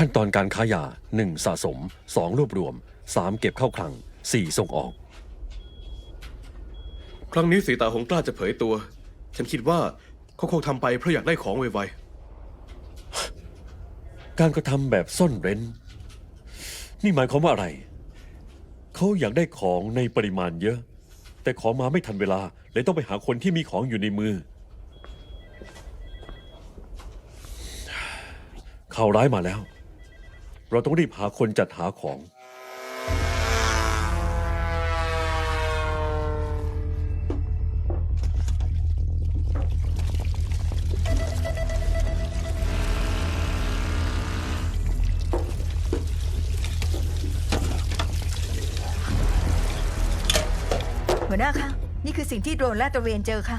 ขั้นตอนการค้ายา 1. สะสม 2. รวบรวม 3. เก็บเข้าคลัง 4. ส่งออก ครั้งนี้สีตาหงกล้าจะเผยตัว ฉันคิดว่าเขาคงทำไปเพราะอยากได้ของไวการกระทำแบบซ่อนเร้น นี่หมายความว่าอะไร เขาอยากได้ของในปริมาณเยอะ แต่ของมาไม่ทันเวลาเลยต้องไปหาคนที่มีของอยู่ในมือข่าวร้ายมาแล้ว เราต้องรีบหาคนจัดหาของ หัวหน้าคะ นี่คือสิ่งที่โดรนลาดตระเวนเจอค่ะ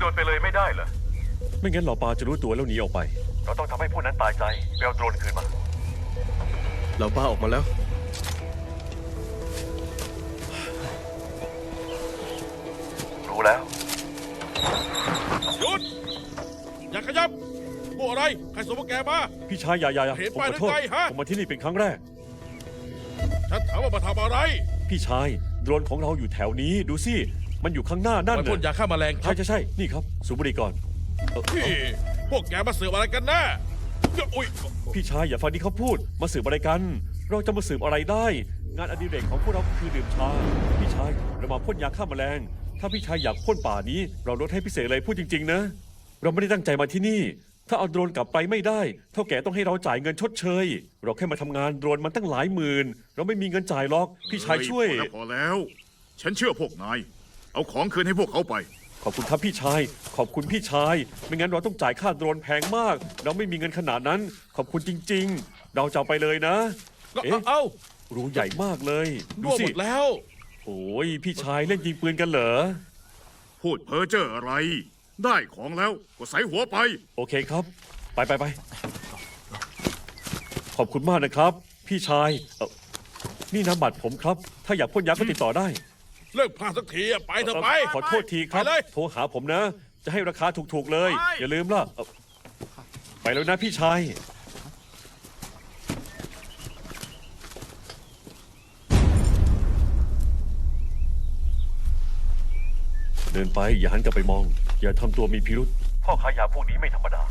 โดนไปเลยไม่ได้เหรอ ไม่งั้นเหล่าปลาจะรู้ตัวแล้วหนีออกไป เราต้องทำให้พวกนั้นตายใจไปเอาโดรนคืนมาๆเราป้าออกมาแล้ว รู้แล้ว หยุด อย่าขยับพวกอะไร ใครส่งพวกแกมา พี่ชายอย่าอย่าอย่าเห็นผมไปขอโทษหรือไงฮะ ผมมาที่นี่เป็นครั้งแรก ฉันถามว่ามาทำอะไร พี่ชาย โดรนของเราอยู่แถวนี้ดูสิ มันอยู่ข้างหน้านั่นมันพ่นน่ะยาฆ่าแมลงครัใช่บใช่ใช่นี่ครับ สูบบุหรี่ก่อนเอ่อพี่พวกแกมาเสือกอะไรกันแน่เดี๋ยวอุ้ยพี่ชายอย่าฟังที่เขาพูด มาสืบอะไรกัน เราจะมาสืบอะไรได้ งานอดิเรกของพวกเราคือดื่มชา พี่ชายเรามาพ่นยาฆ่าแมลง ถ้าพี่ชายอยากพ่นป่านี้ เราลดให้พิเศษเลยพูดจริง ๆ นะ เราไม่ได้ตั้งใจมาที่นี่ ถ้าเอาโดรนกลับไปไม่ได้ เท่าแก่ต้องให้เราจ่ายเงินชดเชย เราแค่มาทำงานโดรนมันตั้งหลายหมื่น เราไม่มีเงินจ่ายหรอกพี่ชายช่วย เฮ้พอแล้วพอแล้ว ฉันเชื่อพวกนาย เอาของคืนให้พวกเขาไป ขอบคุณครับพี่ชาย ขอบคุณพี่ชาย ไม่งั้นเราต้องจ่ายค่าโดรนแพงมาก เราไม่มีเงินขนาดนั้น ขอบคุณจริง ๆ เราจะเอาไปเลยนะ เอ๊ะ เอ้ารูใหญ่มากเลย ดูรั่วสิหมดแล้ว โอ้ยพี่ชายเล่นยิงปืนกันเหรอ พูดเพ้อเจ้ออะไร ได้ของแล้วก็ใส่หัวไป โอเคครับ ไปไปไป ขอบคุณมากนะครับ พี่ชายเอ่อนี่น้ำบัตรผมครับ ถ้าอยากพ่นยาก็ติดต่อได้ เลิกพลาดสักทีอะไปเถอะไป ขอโทษทีครับ ไปเลย โทรหาผมนะ จะให้ราคาถูกๆเลยไปอย่าลืมล่ะเอ่อไปแล้วนะพี่ชาย เดินไปอย่าหันกลับไปมอง อย่าทำตัวมีพิรุษพ่อค้ายาพวกนี้ไม่ธรรมดา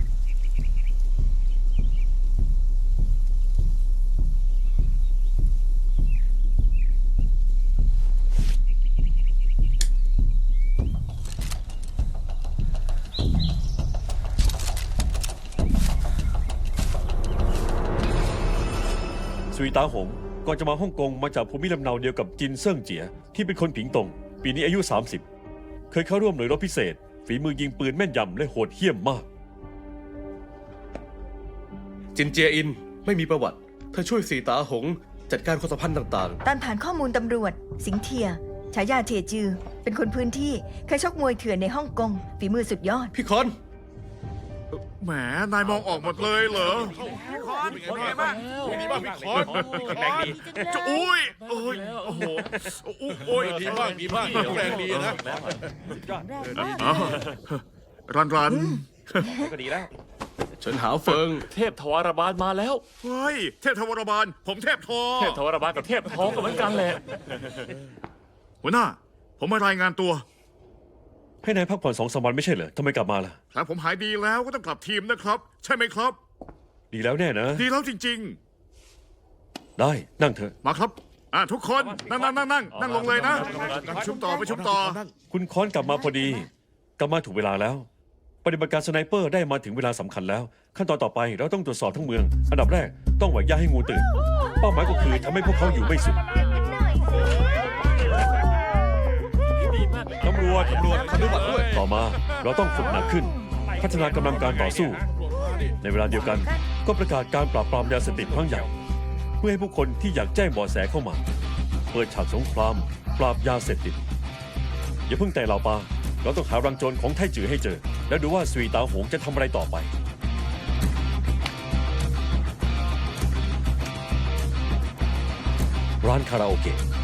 ยตาหงก่อนจะมาฮ่องกงมาจากภูมิลำเนาเดียวกับจินเซิ่งเจีย ที่เป็นคนผิงตง ปีนี้อายุ 30 เคยเข้าร่วมหน่วยรบพิเศษ ฝีมือยิงปืนแม่นยำและโหดเหี้ยมมาก จินเจียอินไม่มีประวัติ เธอช่วยสีตาหง จัดการความสัมพันธ์ต่างตามฐานข้อมูลตำรวจ สิงเทีย ฉายาเทจือ เป็นคนพื้นที่ เคยชกมวยเถื่อนในฮ่องกงฝีมือสุดยอด ๆ พี่คอน แหม นายมองออกหมดเลยเหรอพี่คอนเป็นไงบ้างเป็นไงบ้างพี่คอนแข็งแรงดีจะอุ้ยโอ้ยโอ้โหโอ้ยดีบ้างดีบ้างแข็งแรงดีนะอ้าวรันรันเฉินหาเฟิง เทพทวารบาลมาแล้ว เฮ้ย เทพทวารบาล ผมเทพทอ เทพทวารบาลกับเทพทองก็เหมือนกันแหละ หัวหน้า ผมมารายงานตัว ให้นายพักผ่อนสองสามวันไม่ใช่เหรอทำไมกลับมาล่ะถ้าผมหายดีแล้วก็ต้องกลับทีมนะครับ ใช่ไหมครับ ดีแล้วแน่นะ ดีแล้วจริง ได้นั่งเถอะ ๆ มาครับอ่าทุกคนนั่งนั่งนั่งนั่งนั่งลงเลยนะประชุมต่อประชุมต่อ คุณค้อนกลับมาพอดี กลับมาถูกเวลาแล้ว ปฏิบัติการสไนเปอร์ได้มาถึงเวลาสำคัญแล้ว ขั้นตอนต่อไปเราต้องตรวจสอบทั้งเมือง อันดับแรกต้องหวังย่าให้งูตื่น เป้าหมายก็คือทำให้พวกเขาอยู่ไม่สุขตำร วจตำรวจขอดูบัตรด้วยต่อมาเราต้องฝึกหนักขึ้น พัฒนากำลังการต่อสู้ ในเวลาเดียวกันก็ประกาศการปราบปรามยาเสพติดครั้งใหญ่เพื่อให้ผู้คนที่อยากแจ้งเบาะแสเข้ามา เปิดฉากสงคราม ปราบยาเสพติด อย่าเพิ่งแต่เหล่าปาเราต้องหารังโจรของไทจือให้เจอ แล้วดูว่าสวีตาหงจะทำอะไรต่อไป ร้านคาราโอเกะ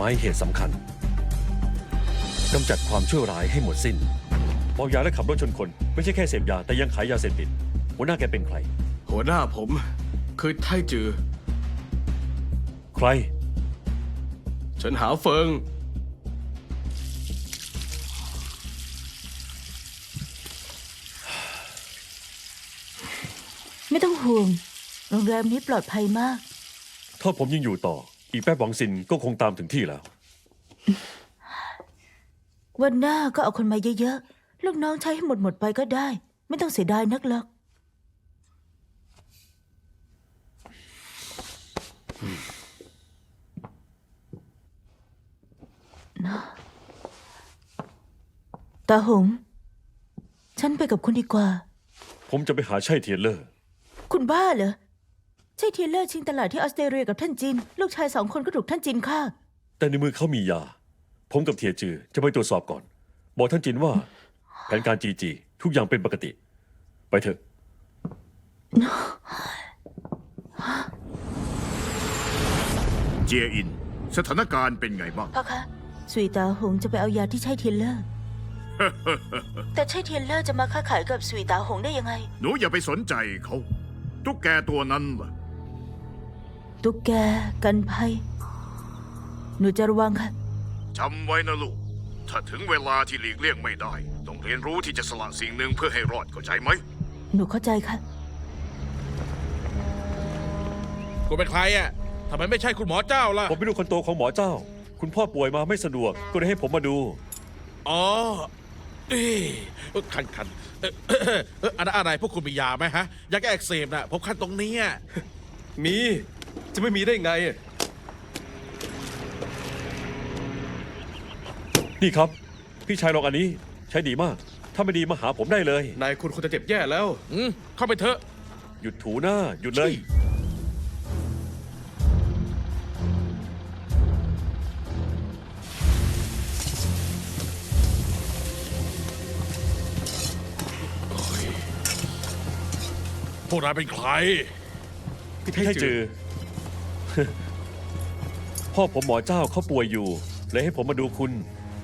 หมายเหตุสำคัญกำจัดความชั่วร้ายให้หมดสิ้นเมายาและขับรถชนคน ไม่ใช่แค่เสพยา แต่ยังขายยาเสพติด หัวหน้าแกเป็นใคร หัวหน้าผมคือไทจือ ใครเฉินหาเฟิง ไม่ต้องห่วง โรงแรมนี้ปลอดภัยมาก ถ้าผมยังอยู่ต่อ อีแป๊บหวังซินก็คงตามถึงที่แล้ว วันหน้าก็เอาคนมาเยอะๆ ลูกน้องใช้ให้หมดหมดๆไปก็ได้ ไม่ต้องเสียดายนักหรอก ตาหง ฉันไปกับคุณดีกว่า ผมจะไปหาใช่เทียนเลอร์ คุณบ้าเหรอ ใช่เทียเลอร์ชิงตลาดที่ออสเตรเลียกับท่านจิน ลูกชายสองคนก็ถูกท่านจินฆ่า แต่ในมือเขามียา ผมกับเทียจือจะไปตรวจสอบก่อน บอกท่านจินว่า แผนการจีจีทุกอย่างเป็นปกติ ไปเถอะ เจียอิน สถานการณ์เป็นไงบ้าง พ่อคะสุยตาหงจะไปเอายาที่ใช่เทียนเลอร์ แต่ใช่เทียนเลอร์จะมาค้าขายกับสุยตาหงได้ยังไง หนูอย่าไปสนใจเขา ตุ๊กแกตัวนั้นล่ะ ตุ๊กแกกันภัย หนูจะระวังค่ะจำไว้นะลูก ถ้าถึงเวลาที่หลีกเลี่ยงไม่ได้ ต้องเรียนรู้ที่จะสละสิ่งหนึ่งเพื่อให้รอดเข้าใจไหม หนูเข้าใจค่ะ คุณเป็นใครอะทำไมไม่ใช่คุณหมอเจ้าล่ะ ผมเป็นลูกคนโตของหมอเจ้า คุณพ่อป่วยมาไม่สะดวก ก็เลยให้ผมมาดู อ๋อเอ๊ะคันคันเอ่อเอ่ออันนั้นอะไรพวกคุณมียาไหมฮะ ยาแก้อักเสบน่ะผมคันตรงเนี้ยมี จะไม่มีได้ไง นี่ครับ พี่ชายลองอันนี้ใช้ดีมาก ถ้าไม่ดีมาหาผมได้เลย นายคุณคงจะเจ็บแย่แล้ว อืมเข้าไปเถอะ หยุดถูหน้า หยุดเลย พวกนายเป็นใคร พี่ไทจือ พ่อผมหมอเจ้าเขาป่วยอยู่ เลยให้ผมมาดูคุณ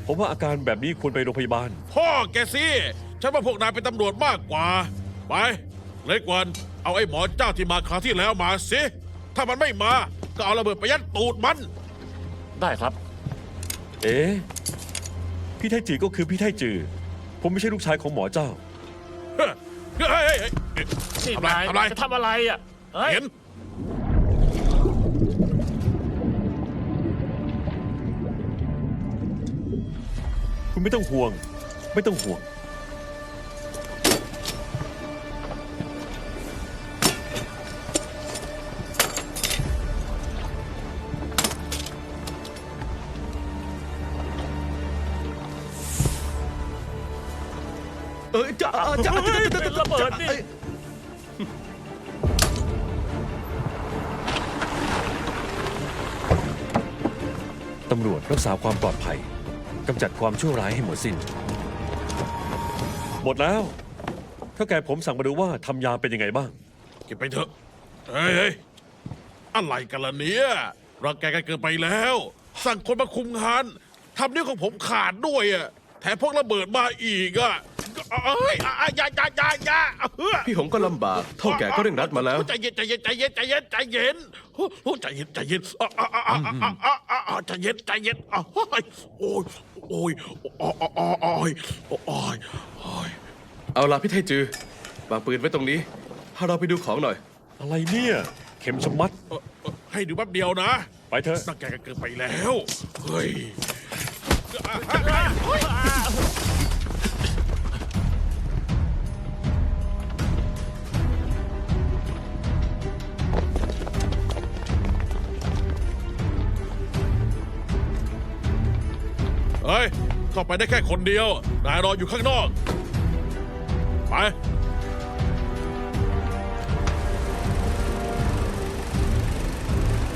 ผมว่าอาการแบบนี้ควรไปโรงพยาบาล พ่อแกสิฉันว่าพวกนายเป็นตำรวจมากกว่า ไปเล็กวัน เอาไอ้หมอเจ้าที่มาคราวที่แล้วมาสิ ถ้ามันไม่มา ก็เอาระเบิดไปยัดตูดมัน ได้ครับ เอ๊ะพี่ไทจือก็คือพี่ไทจือ ผมไม่ใช่ลูกชายของหมอเจ้า เฮ้อเฮ้ยเฮ้ยเฮ้ยนี่ทำไรนายทำไร จะทำอะไรอะเฮ้ยเห็น ไม่ต้องห่วง ไม่ต้องห่วง เออจะจะเฮ้ยเป็นระเบิดนี่ตำรวจรักษาความปลอดภัย กำจัดความชั่วร้ายให้หมดสิน้น หมดแล้ว ถ้าแกผมสั่งมาดูว่าทำยาเป็นยังไงบ้าง เก็บไปเถอะเฮ้ยเฮ้ยอะไรกันล่ะเนี่ยรังแกกันเกินไปแล้ว สั่งคนมาคุมงานทำนิ้วของผมขาดด้วยอะแถมพวกระเบิดมาอีกอะเอ้ยอ่ยายายายาพี่หงก็ลำบาก เท่าแกก็เร่งรัดมาแล้ว ใจเย็นใจเย็นใจเย็นใจเย็นใจเย็นโอ้โหใจเย็นใจเย็นอะอะอะอะใจเย็นใจเย็นโอ้ย โอ้ยโอ้ยโอ้ยโอ้ยโอ้ยโอ้ยเอาล่ะพี่ไทจือวางปืนไว้ตรงนี้พาเราไปดูของหน่อย อะไรเนี่ย เข็มชะมัด เอ่อเอ่อให้ดูแป๊บเดียวนะไปเถอะตั้งแกกันเกินไปแล้ว เฮ้ย เฮ้ย เข้าไปได้แค่คนเดียว นายรออยู่ข้างนอก ไป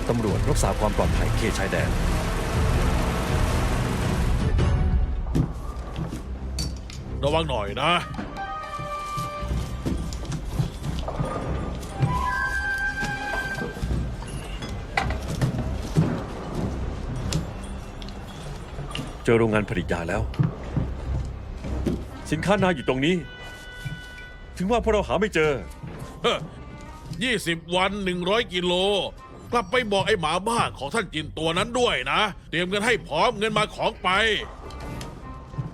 ตำรวจรักษาความปลอดภัยเขตชายแดน ระวังหน่อยนะ จอโรงงานผลิตยาแล้ว สินค้านายอยู่ตรงนี้ ถึงว่าพวกเราหาไม่เจอ ยี่สิบวันหนึ่งร้อยกิโล กลับไปบอกไอ้หมาบ้าของท่านจินตัวนั้นด้วยนะ เตรียมเงินให้พร้อมเงินมาของไป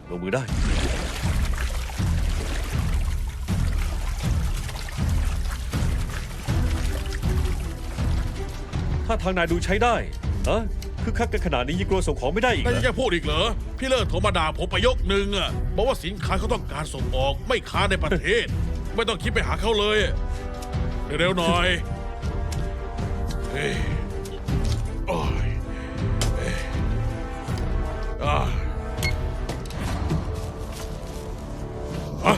ลงมือได้ ถ้าทางนายดูใช้ได้เอะ คือคักกันขนาดนี้ยังกลัวส่งของไม่ได้อีกนายเหรยังอจะพูดอีกเหรอ พี่เลิศโทรมาด่าผมไปยกหนึ่งอะบอกว่าสินค้าเขาต้องการส่งออกไม่ค้าในประเทศ ไม่ต้องคิดไปหาเขาเลย เร็วๆหน่อยเฮ้ยโอ้ยเฮ้ยอ่าฮะ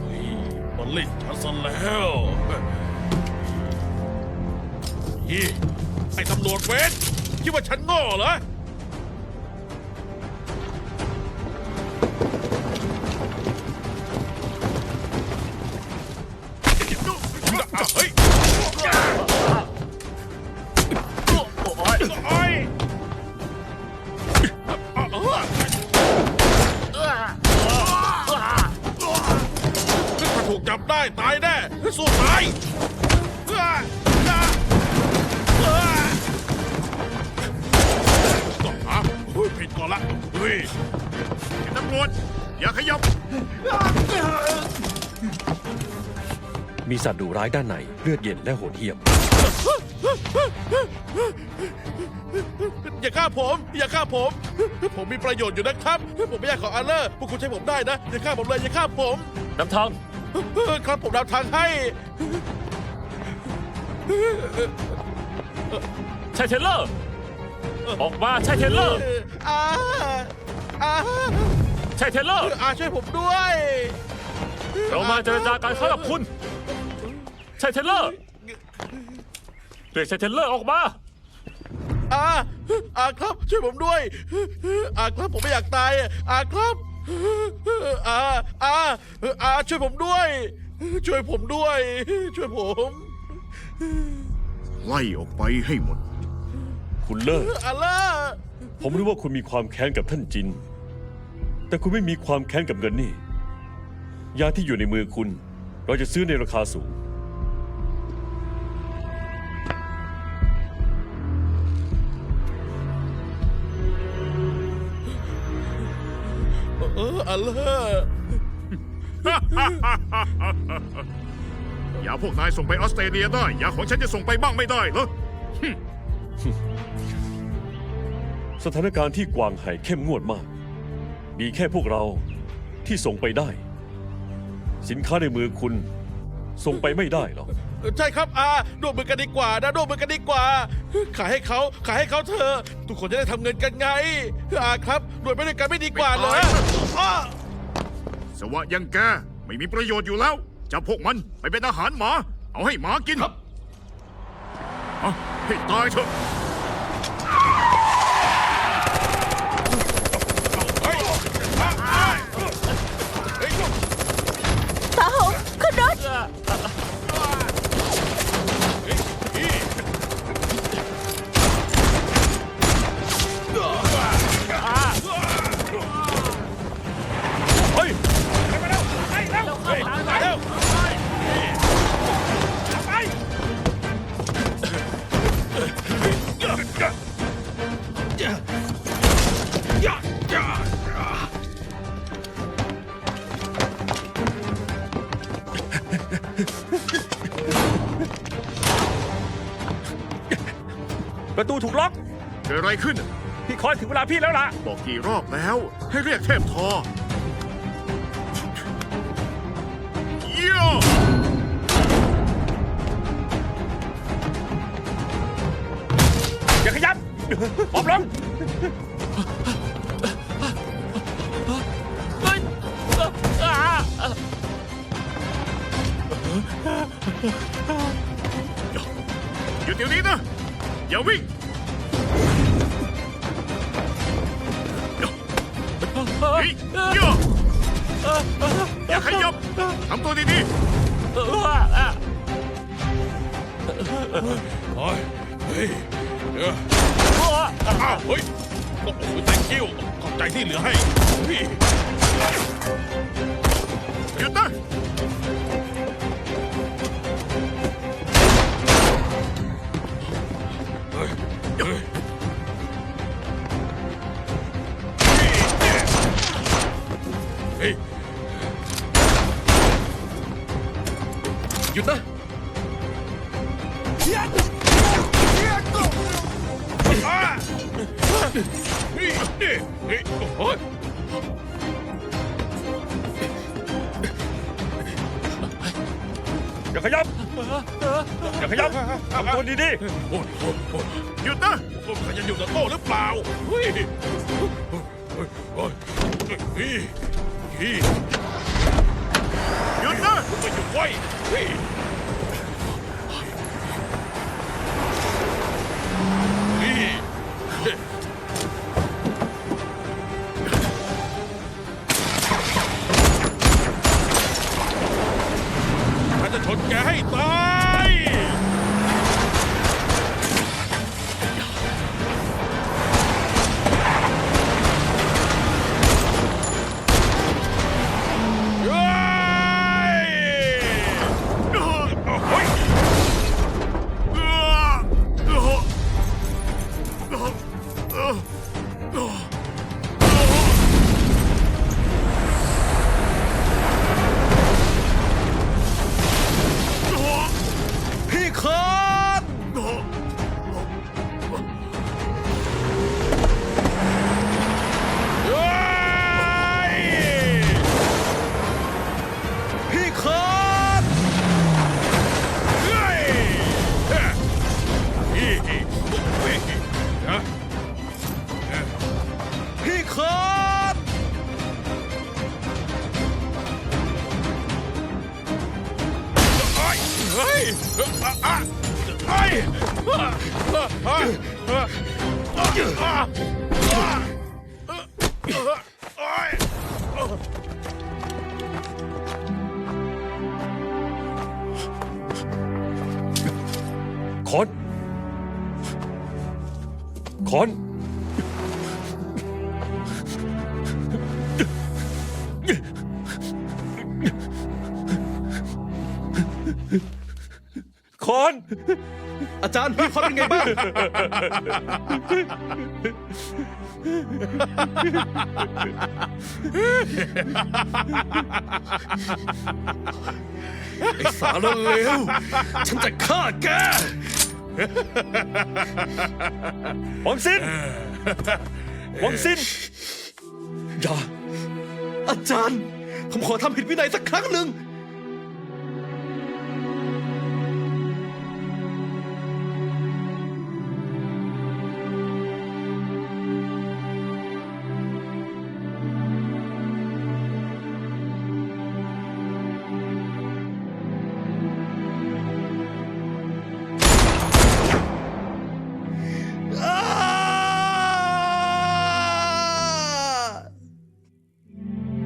เฮ้ยมันเล่นฉันซะแล้ว ตำรวจเวทคิดว่าฉันโง่เหรอ อย่าขยับ มีสัตว์ดุร้ายด้านในเลือดเย็นและโหดเหี้ยม อย่าฆ่าผม อย่าฆ่าผม ผมมีประโยชน์อยู่นะครับ ผมไม่อยากขออันเลอร์พวกคุณใช้ผมได้นะ อย่าฆ่าผมเลย อย่าฆ่าผม นำทาง ครับผมนำทางให้ ใช่เทเลอร์ ออกมา ใช่เทเลอร์อาอา ใช่เทเลอร์ อาช่วยผมด้วยเรามาเจรจาการค้ากับคุณ ใช่เทเลอร์เรียกใช่เทเลอร์ออกมา อาอาครับ ช่วยผมด้วย อาครับผมไม่อยากตายอาครับอาอาอาช่วยผมด้วย ช่วยผมด้วย ช่วยผม ไล่ออกไปให้หมด คุณเลิกอาล่า ผมรู้ว่าคุณมีความแค้นกับท่านจิน แต่คุณไม่มีความแค้นกับเงินนี่ ยาที่อยู่ในมือคุณ เราจะซื้อในราคาสูง เอออาล่ายาพวกนายส่งไปออสเตรเลียได้ยาของฉันจะส่งไปบ้างไม่ได้เหรอ สถานการณ์ที่กวางไห่เข้มงวดมาก มีแค่พวกเราที่ส่งไปได้ สินค้าในมือคุณ ส่งไปไม่ได้หรอก ใช่ครับอาร่วมมือกันดีกว่านะร่วมมือกันดีกว่า ขายให้เขาขายให้เขาเถอะทุกคนจะได้ทำเงินกันไงอาครับรวยไปด้วยกันไม่ดีกว่าเหรอไม่ตายอ้าสวะยังแกไม่มีประโยชน์อยู่แล้วจับพวกมันไปเป็นอาหารหมา เอาให้หมากินครับให้ตายเถอะ ประตูถูกล็อก เกิดอะไรขึ้น พี่คอยถึงเวลาพี่แล้วล่ะ บอกกี่รอบแล้ว ให้เรียกเทพทอ เยี่ยมอย่าขยับปอบลงเฮ้ย อย่าวิ่งเฮ้เฮ้ยยเยี่ยมอย่าขยับทำตัวดีอ่าโอ้ยเฮ้ยเอออ้าวเฮ้ยโอ้โห thank you ขอบใจที่เหลือให้เฮ้ยหยุดนะเฮ้ยเฮ้ยเฮ้ย หยุดนะอ่าเฮ้ยนี่เฮ้ยโอ้ยอย่าขยับ อย่าขยับทำตัวดีโอ้ยโอ้ยโอ้ยหยุดนะโอ้ยใครจะอยู่กับโต้หรือเปล่าเฮ้ยโอ้ยโอ้ยเฮ้ยเฮ้ยห ยุดนะ คอน คอน อาจารย์พี่คอนเป็นไงบ้าง ไอ้สารเลวฉันจะฆ่าแก หวังซินหวังซินอย่าอาจารย์ ผมขอทำผิดวินัยสักครั้งหนึ่ง